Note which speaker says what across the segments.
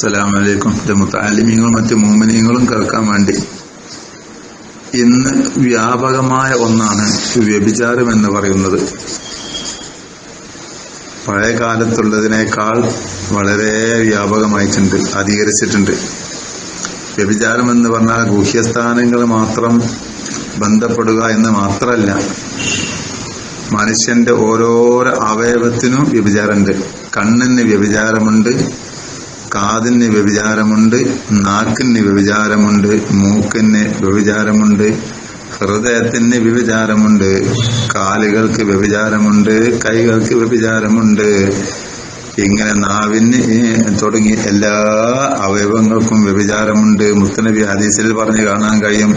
Speaker 1: അസ്സലാമലൈക്കും. മുത്താലിമീങ്ങളും മറ്റു മോമിനിയങ്ങളും കേൾക്കാൻ വേണ്ടി. ഇന്ന് വ്യാപകമായ ഒന്നാണ് വ്യഭിചാരം എന്ന് പറയുന്നത്. പഴയ കാലത്തുള്ളതിനേക്കാൾ വളരെ വ്യാപകമായിട്ടുണ്ട് അധികരിച്ചിട്ടുണ്ട്. വ്യഭിചാരം എന്ന് പറഞ്ഞാൽ ഗുഹ്യസ്ഥാനങ്ങൾ മാത്രം ബന്ധപ്പെടുക എന്ന് മാത്രമല്ല മനുഷ്യന്റെ ഓരോരോ അവയവത്തിനും വ്യഭിചാരമുണ്ട്. കണ്ണിന് വ്യഭിചാരമുണ്ട് കാതിന് വ്യഭിചാരമുണ്ട് നാക്കിന് വ്യഭിചാരമുണ്ട് മൂക്കിന് വ്യഭിചാരമുണ്ട് ഹൃദയത്തിന് വ്യഭിചാരമുണ്ട് കാലുകൾക്ക് വ്യഭിചാരമുണ്ട് കൈകൾക്ക് വ്യഭിചാരമുണ്ട്. ഇങ്ങനെ നാവിന് തുടങ്ങി എല്ലാ അവയവങ്ങൾക്കും വ്യഭിചാരമുണ്ട്. മുത്തനബി ഹദീസിൽ പറഞ്ഞു കാണാൻ കഴിയും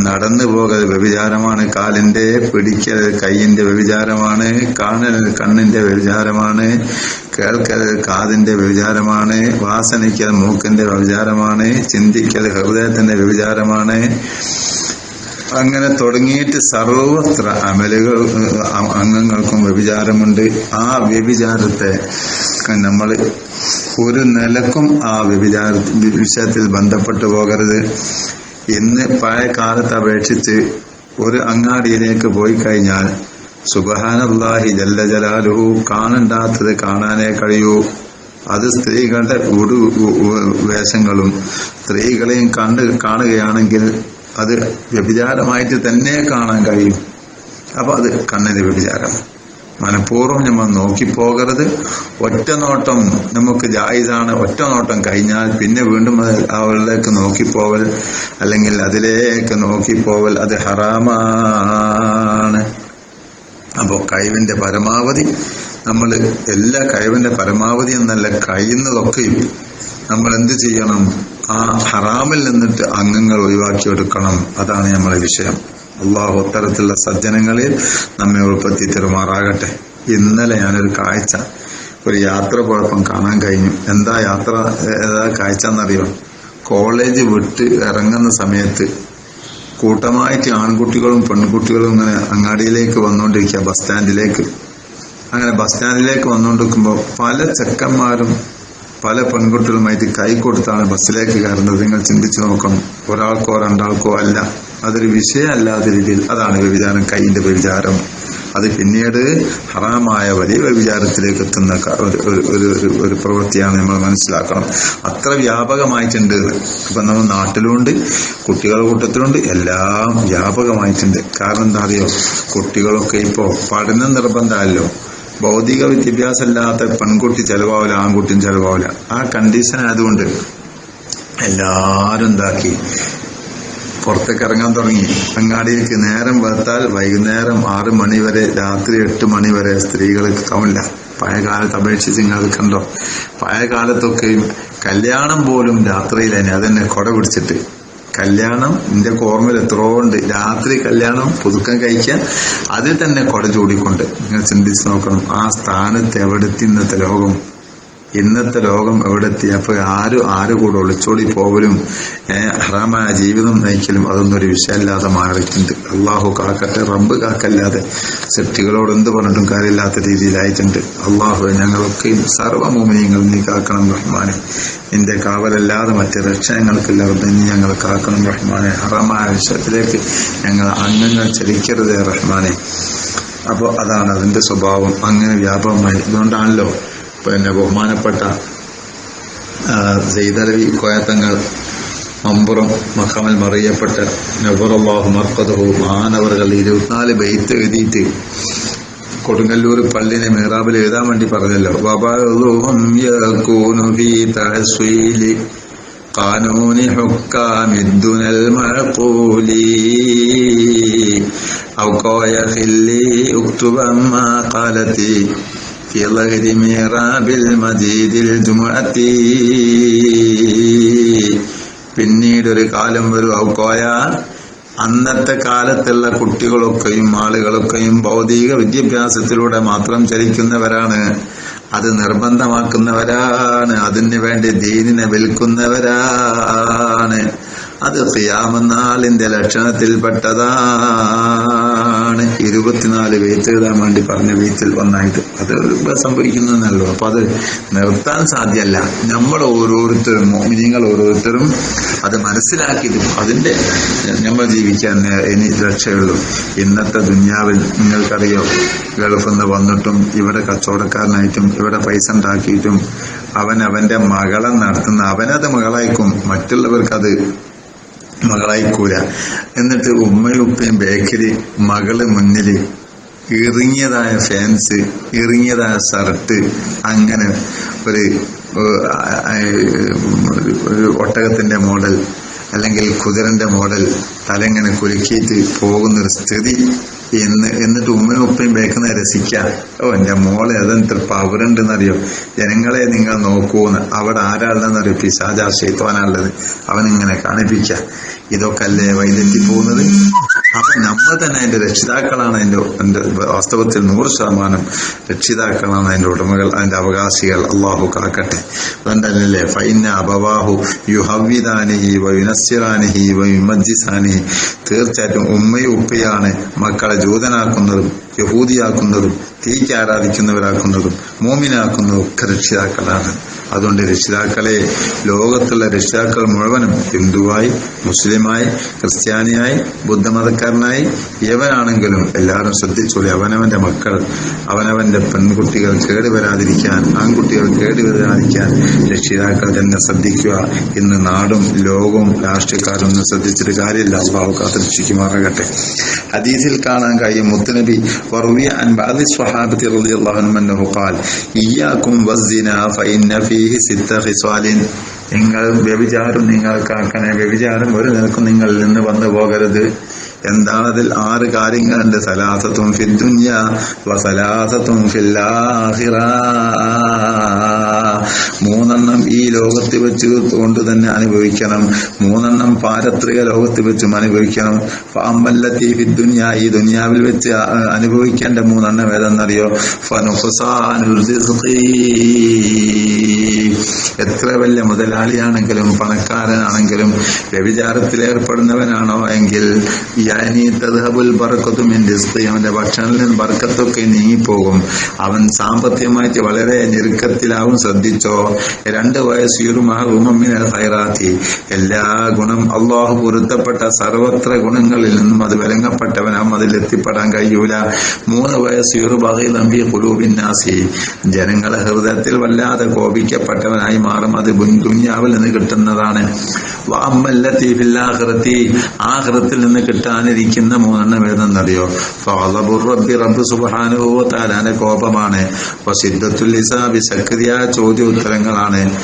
Speaker 1: നടന്നു പോകൽ വ്യഭിചാരമാണ് കാലിന്റെ പിടിക്കൽ കൈയിന്റെ വ്യഭിചാരമാണ് കാണൽ കണ്ണിന്റെ വ്യഭിചാരമാണ് കേൾക്കൽ കാതിന്റെ വ്യഭിചാരമാണ് വാസനിക്കൽ മൂക്കിന്റെ വ്യഭിചാരമാണ് ചിന്തിക്കൽ ഹൃദയത്തിന്റെ വ്യഭിചാരമാണ്. അങ്ങനെ തുടങ്ങിയിട്ട് സർവത്ര അമലുകൾ അംഗങ്ങൾക്കും വ്യഭിചാരമുണ്ട്. ആ വ്യഭിചാരത്തെ നമ്മൾ ഒരു നിലക്കും ആ വ്യഭിചാര വിഷയത്തിൽ ബന്ധപ്പെട്ടു പോകരുത്. ഇന്ന് പഴയ കാലത്ത് അപേക്ഷിച്ച് ഒരു അങ്ങാടിയിലേക്ക് പോയി കഴിഞ്ഞാൽ സുബഹാനല്ലാഹി ജല്ല ജലാലുഹു. കാണണ്ടാത്തത് കാണാനേ കഴിയൂ. അത് സ്ത്രീകളുടെ ഉടു വേഷങ്ങളും സ്ത്രീകളെയും കണ്ട് കാണുകയാണെങ്കിൽ അത് വ്യഭിചാരമായിട്ട് തന്നെ കാണാൻ കഴിയും. അപ്പൊ അത് കണ്ണിന് വ്യഭിചാരം. മനഃപൂർവം നമ്മൾ നോക്കിപ്പോകരുത്. ഒറ്റ നോട്ടം നമുക്ക് ജായിസാണ്. ഒറ്റ നോട്ടം കഴിഞ്ഞാൽ പിന്നെ വീണ്ടും അവളിലേക്ക് നോക്കിപ്പോവൽ അല്ലെങ്കിൽ അതിലേക്ക് നോക്കിപ്പോവൽ അത് ഹറാമാണ്. അപ്പോൾ കഴിവിന്റെ പരമാവധി നമ്മൾ എല്ലാ കഴിവിന്റെ പരമാവധി എന്നല്ല കഴിയുന്നതൊക്കെയും നമ്മൾ എന്ത് ചെയ്യണം? ആ ഹറാമിൽ നിന്നിട്ട് അംഗങ്ങൾ ഒഴിവാക്കിയെടുക്കണം. അതാണ് നമ്മളെ വിഷയം. അള്ളാഹു അത്തരത്തിലുള്ള സജ്ജനങ്ങളിൽ നമ്മെ ഉൾപ്പെടുത്തി തെരുമാറാകട്ടെ. ഇന്നലെ ഞാനൊരു കാഴ്ച ഒരു യാത്ര പോയപ്പം കാണാൻ കഴിഞ്ഞു. എന്താ യാത്ര ഏതാ കാഴ്ച എന്നറിയാം? കോളേജ് വിട്ട് ഇറങ്ങുന്ന സമയത്ത് കൂട്ടമായിട്ട് ആൺകുട്ടികളും പെൺകുട്ടികളും ഇങ്ങനെ അങ്ങാടിയിലേക്ക് വന്നുകൊണ്ടിരിക്കുക ബസ് സ്റ്റാൻഡിലേക്ക്. അങ്ങനെ ബസ് സ്റ്റാൻഡിലേക്ക് വന്നുകൊണ്ടിരിക്കുമ്പോൾ പല ചെക്കന്മാരും പല പെൺകുട്ടികളുമായിട്ട് കൈ കൊടുത്താണ് ബസ്സിലേക്ക് കയറുന്നത്. നിങ്ങൾ ചിന്തിച്ചു നോക്കണം. ഒരാൾക്കോ രണ്ടാൾക്കോ അല്ല. അതൊരു വിഷയമല്ലാത്ത രീതിയിൽ അതാണ് വ്യഭിചാരം കൈയിന്റെ വ്യഭിചാരം. അത് പിന്നീട് ഹറാമായ വലിയ വിചാരത്തിലേക്ക് എത്തുന്ന ഒരു ഒരു പ്രവൃത്തിയാണ് നമ്മൾ മനസ്സിലാക്കണം. അത്ര വ്യാപകമായിട്ടുണ്ട്. ഇപ്പൊ നമ്മൾ നാട്ടിലുണ്ട് കുട്ടികളുടെ കൂട്ടത്തിലുണ്ട് എല്ലാം വ്യാപകമായിട്ടുണ്ട്. കാരണം എന്താ അറിയോ? കുട്ടികളൊക്കെ ഇപ്പോ പഠനം നിർബന്ധമല്ലോ. ഭൗതിക വിദ്യാഭ്യാസം ഇല്ലാത്ത പെൺകുട്ടി ചെലവാവില്ല ആൺകുട്ടിയും ചെലവാവില്ല. ആ കണ്ടീഷൻ ആയതുകൊണ്ട് എല്ലാരും എന്താക്കി? പുറത്തേക്ക് ഇറങ്ങാൻ തുടങ്ങി. അങ്ങാടിയിലേക്ക് നേരം വെത്താൽ വൈകുന്നേരം ആറ് മണി വരെ രാത്രി എട്ട് മണി വരെ സ്ത്രീകൾ കാവില്ല പഴയ കാലത്ത് അപേക്ഷിച്ച് നിങ്ങൾ കണ്ടോ? പഴയ കാലത്തൊക്കെയും കല്യാണം പോലും രാത്രിയിൽ തന്നെ അതന്നെ കൊട പിടിച്ചിട്ട്. കല്യാണം എന്റെ ഓർമ്മയിൽ എത്രയോ ഉണ്ട്. രാത്രി കല്യാണം പുതുക്കം കഴിക്കാൻ അതിൽ തന്നെ കൊട ചൂടിക്കൊണ്ട്. നിങ്ങൾ ചിന്തിച്ച് നോക്കണം ആ സ്ഥാനത്ത് എവിടെത്തി ഇന്നത്തെ ലോകം? ഇന്നത്തെ ലോകം എവിടെത്തി? അപ്പൊ ആരും ആര് കൂടെ ഒളിച്ചോടി പോകലും ഹറാമായ ജീവിതം നയിക്കലും അതൊന്നും ഒരു വിഷയമല്ലാതെ മാറിയിട്ടുണ്ട്. അള്ളാഹു കാക്കട്ടെ റബ്ബ് കാക്കല്ലാതെ സെപ്റ്റികളോട് എന്ത് പറഞ്ഞിട്ടും കാര്യമില്ലാത്ത രീതിയിലായിട്ടുണ്ട്. അള്ളാഹു ഞങ്ങളൊക്കെയും സർവമോമിനിയങ്ങൾ നീ കാക്കണം റഹ്മാനെ. നിന്റെ കാവലല്ലാതെ മറ്റ് രക്ഷ ഞങ്ങൾക്കില്ല നീ ഞങ്ങൾ കാക്കണം റഹ്മാനെ. ഹറാമായ വിഷയത്തിലേക്ക് ഞങ്ങൾ അംഗങ്ങൾ ചലിക്കരുതേ റഹ്മാനെ. അപ്പോൾ അതാണ് അതിന്റെ സ്വഭാവം. അങ്ങനെ വ്യാപകമായി. ഇതുകൊണ്ടാണല്ലോ പിന്നെ ബഹുമാനപ്പെട്ട സെയ്തലവി കോയത്തങ്ങൾ മമ്പുറം മഖമൽ മറിയപ്പെട്ട നബറല്ലാഹു മർക്കതഹു മാനവറുകൾ ഇരുപത്തിനാല് ബെയ്ത്ത് എഴുതിയിട്ട് കൊടുങ്ങല്ലൂർ പള്ളിനെ മേറാബിൽ എഴുതാൻ വേണ്ടി പറഞ്ഞല്ലോ قانون حكام الدنى المعقول أو قوي خلي اكتبا ما قالتي في ظهر ميراب المجيد الجمعة പിന്നീട് ഒരു കാലം വരും ഔക്കോയ അന്നത്തെ കാലത്തുള്ള കുട്ടികളൊക്കെയും ആളുകളൊക്കെയും ഭൗതിക വിദ്യാഭ്യാസത്തിലൂടെ മാത്രം ചലിക്കുന്നവരാണ് അത് നിർബന്ധമാക്കുന്നവരാണ് അതിനു വേണ്ടി ദീനിനെ വിൽക്കുന്നവരാണ് അത് ഖിയാമനാളിന്റെ ലക്ഷണത്തിൽപ്പെട്ടതാണ് ഇരുപത്തിനാല് വെയ്ത്ത് എഴുതാൻ വേണ്ടി പറഞ്ഞ വെയ്ത്തിൽ ഒന്നായിട്ട് അത് സംഭവിക്കുന്നതല്ലോ. അപ്പൊ അത് നിർത്താൻ സാധ്യമല്ല. നമ്മൾ ഓരോരുത്തരും നിങ്ങൾ ഓരോരുത്തരും അത് മനസ്സിലാക്കിയിട്ട് അതിന്റെ നമ്മൾ ജീവിക്കാൻ ഇനി രക്ഷയുള്ളൂ. ഇന്നത്തെ ദുന്യാവിൽ നിങ്ങൾക്കറിയോ? ഗൾഫിൽ നിന്ന് വന്നിട്ടും ഇവിടെ കച്ചവടക്കാരനായിട്ടും ഇവിടെ പൈസ ഉണ്ടാക്കിയിട്ടും അവൻ അവന്റെ മകളെ നടത്തുന്ന അവനത് മകളായിക്കും. മറ്റുള്ളവർക്കത് മകളായിക്കൂല എന്നിട്ട് ഉമ്മയും ഉപ്പയും ബേക്കറി മകൾ മുന്നിൽ ഇറുങ്ങിയതായ ഫാൻസ് ഇറുങ്ങിയതായ ഷർട്ട് അങ്ങനെ ഒരു ഒരു ഒട്ടകത്തിന്റെ മോഡൽ അല്ലെങ്കിൽ കുതിരന്റെ മോഡൽ തലങ്ങനെ കുലുക്കിയിട്ട് പോകുന്നൊരു സ്ഥിതി എന്ന് എന്നിട്ട് ഉമ്മയും ഉപ്പയും ബേക്കുന്ന രസിക്കാം. ഓ എന്റെ മോളെ അതെന്ത്ര പവറുണ്ടെന്നറിയോ ജനങ്ങളെ നിങ്ങൾ നോക്കൂന്ന്. അവിടെ ആരാളെന്നറിയോ പിശാജാ ഷെയ്ത്തോനാളുള്ളത് അവനിങ്ങനെ കാണിപ്പിക്കുക ഇതൊക്കെ അല്ലേ വൈദ്യത്തി പോകുന്നത്? അപ്പൊ നമ്മൾ തന്നെ അതിന്റെ രക്ഷിതാക്കളാണ് അതിന്റെ എന്റെ വാസ്തവത്തിൽ നൂറ് ശതമാനം രക്ഷിതാക്കളാണ് അതിന്റെ ഉടമകൾ അതിന്റെ അവകാശികൾ. അള്ളാഹു കാക്കട്ടെ. അതുകൊണ്ടല്ലേ ഫൈന അബവാഹു യു യുഹവിദാനിഹി വയുനസ്സിറാനിഹി വയുമജ്ജിസാനിഹി തീർച്ചയായിട്ടും ഉമ്മയും ഉപ്പയാണ് മക്കളെ ജൂതനാക്കുന്നതും യഹൂദിയാക്കുന്നതും തീക്ക് ആരാധിക്കുന്നവരാക്കുന്നതും മോമിനാക്കുന്നതും ഒക്കെ രക്ഷിതാക്കളാണ്. അതുകൊണ്ട് രക്ഷിതാക്കളെ ലോകത്തുള്ള രക്ഷിതാക്കൾ മുഴുവനും ഹിന്ദുവായി മുസ്ലിമായി ക്രിസ്ത്യാനിയായി ബുദ്ധമതക്കാരനായി യവനാണെങ്കിലും എല്ലാവരും ശ്രദ്ധിച്ചോളി. അവനവന്റെ മക്കൾ അവനവന്റെ പെൺകുട്ടികൾ കേടുവരാതിരിക്കാൻ ആൺകുട്ടികൾ കേടുവരാതിരിക്കാൻ രക്ഷിതാക്കൾ തന്നെ ശ്രദ്ധിക്കുക. ഇന്ന് നാടും ലോകവും രാഷ്ട്രീയക്കാരും ഒന്നും ശ്രദ്ധിച്ചിട്ട് കാര്യമില്ല. അള്ളാഹു കാത്തിരിക്കുമാറാകട്ടെ ഹദീസിൽ കാണാൻ കഴിയും മുത്തനബി വർവിയ അൻ ബാദി സ്വഹാബത്തി റളിയല്ലാഹു അൻഹു ഖാൽ ഇയ്യാകും ഫീഹി സിദ്ധ ഹിസ്വാലിൻ നിങ്ങൾ വ്യഭിചാരം നിങ്ങൾക്കാക്കണേ വ്യഭിചാരം ഒരു നിലക്കും നിങ്ങളിൽ നിന്ന് വന്നു പോകരുത്. എന്താണതിൽ ആറ് കാര്യങ്ങളുണ്ട്? സലാസത്തും ഫിദ്ദുഞ്ഞ വസലാസത്തും ഫില്ലാഹിറാ. മൂന്നെണ്ണം ഈ ലോകത്ത് വെച്ച് കൊണ്ട് തന്നെ അനുഭവിക്കണം. മൂന്നെണ്ണം പാരത്രിക ലോകത്ത് വെച്ചും അനുഭവിക്കണം. ഫാമ്പല്ലത്തി ഫിദ്ദുന്യ ഈ ദുനിയാവിൽ വെച്ച് അനുഭവിക്കേണ്ട മൂന്നെണ്ണം ഏതെന്നറിയോ? എത്ര വലിയ മുതലാളിയാണെങ്കിലും പണക്കാരനാണെങ്കിലും വ്യഭിചാരത്തിൽ ഏർപ്പെടുന്നവനാണോ എങ്കിൽ തദ്ഹബുൽ അവന്റെ ഭക്ഷണത്തിൽ നിന്ന് ബർക്കത്തൊക്കെ നീങ്ങിപ്പോകും. അവൻ സാമ്പത്തികമായിട്ട് വളരെ ഞെരുക്കത്തിലാവും ശ്രദ്ധിച്ചോ രണ്ട് വയസ്സ് ഹൈറാത്തി എല്ലാ ഗുണം അള്ളാഹു പൊരുത്തപ്പെട്ട സർവത്ര ഗുണങ്ങളിൽ നിന്നും അത് വിലങ്ങപ്പെട്ടവനാം അതിൽ എത്തിപ്പെടാൻ കഴിയൂല. മൂന്ന് വയസ്സുറു നമ്പി കുലൂബിന്നാസി ജനങ്ങളെ ഹൃദയത്തിൽ വല്ലാതെ കോപിക്കപ്പെട്ടവനായി മാറും. അത് ദുന്യാവിൽ നിന്ന് കിട്ടുന്നതാണ്. ഫില്ലാഹൃത്തി ആഹൃത്തിൽ നിന്ന് കിട്ടാനിരിക്കുന്ന മൂന്നെണ്ണം ഏതെന്നറിയോ? റബ്ബി റബ്ബ് സുബാനുഭവ താലാന്റെ കോപമാണ്. സക്രിയ ചോദ്യ ഉത്തരങ്ങളാണ്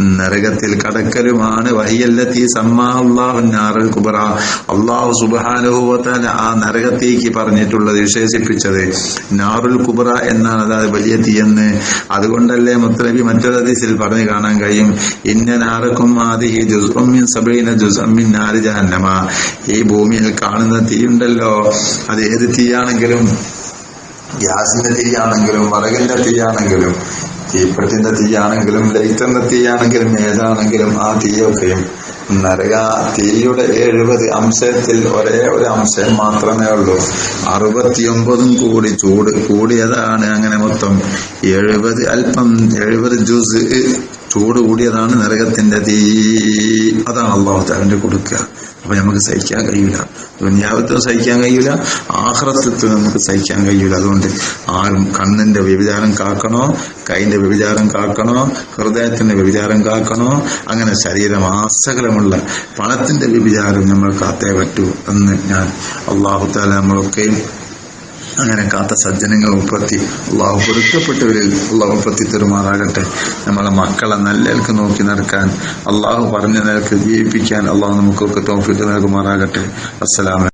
Speaker 1: നരകത്തിൽ കടക്കലുമാണ് വഹിയല്ലത്തി സമ്മാ അള്ളാഹു സുബാനുഭവത്താല ആ നരകത്തേക്ക് പറഞ്ഞിട്ടുള്ളത് വിശേഷിപ്പിച്ചത്. നാറുൽ കുബറ എന്നാണ് അതായത് വലിയ തീയെന്ന് അതുകൊണ്ടല്ലേ മുത്തലബി മറ്റൊരു പറഞ്ഞു കാണാൻ കഴിയും. ഇന്ന നാറക്കും ആദിഹി ജുസ്മിൻ സബീന ജുസ്മിൻ നാരി ജഹന്നമ. ഈ ഭൂമിയിൽ കാണുന്ന തീയുണ്ടല്ലോ. അത് ഏത് തീയാണെങ്കിലും ഗ്യാസിന്റെ തീയാണെങ്കിലും വറകിന്റെ തീയാണെങ്കിലും തീപ്പെട്ടിന്റെ തീയാണെങ്കിലും ലൈറ്ററിന്റെ തീയാണെങ്കിലും ഏതാണെങ്കിലും ആ തീയൊക്കെയും നരക തീയുടെ എഴുപത് അംശത്തിൽ ഒരേ ഒരു അംശം മാത്രമേ ഉള്ളൂ. അറുപത്തിയൊമ്പതും കൂടി ചൂട് കൂടിയതാണ് അങ്ങനെ മൊത്തം. എഴുപത് അല്പം എഴുപത് ജ്യൂസ് ചൂട് കൂടിയതാണ് നരകത്തിന്റെ തീ. അതാണ് അള്ളാഹു താലന്റെ കൊടുക്കുക. അപ്പൊ നമുക്ക് സഹിക്കാൻ കഴിയില്ല. ദുന്യാവത്തും സഹിക്കാൻ കഴിയില്ല ആഹ്രത്വത്തിന് നമുക്ക് സഹിക്കാൻ കഴിയില്ല. അതുകൊണ്ട് ആരും കണ്ണിന്റെ വ്യഭിചാരം കാക്കണോ കൈന്റെ വ്യഭിചാരം കാക്കണോ ഹൃദയത്തിന്റെ വ്യഭിചാരം കാക്കണോ അങ്ങനെ ശരീരം ആസകലമുള്ള പണത്തിന്റെ വ്യഭിചാരം നമ്മൾ കാത്തേ പറ്റൂ എന്ന് ഞാൻ അള്ളാഹു താല നമ്മളൊക്കെയും അങ്ങനെ കാത്ത സജ്ജനങ്ങൾ ഉൾപ്പെടുത്തി അള്ളാഹു പൊരുത്തപ്പെട്ടവരിൽ അള്ളാഹു ഉൾപ്പെടുത്തി തെരുമാറാകട്ടെ. നമ്മളെ മക്കളെ നല്ലേൽക്ക് നോക്കി നടക്കാൻ അള്ളാഹു പറഞ്ഞ നിലയ്ക്ക് ജീവിപ്പിക്കാൻ അള്ളാഹു നമുക്കൊക്കെ തോഫിക്ക് നൽകുമാറാകട്ടെ. അസ്സലാമലൈക്കും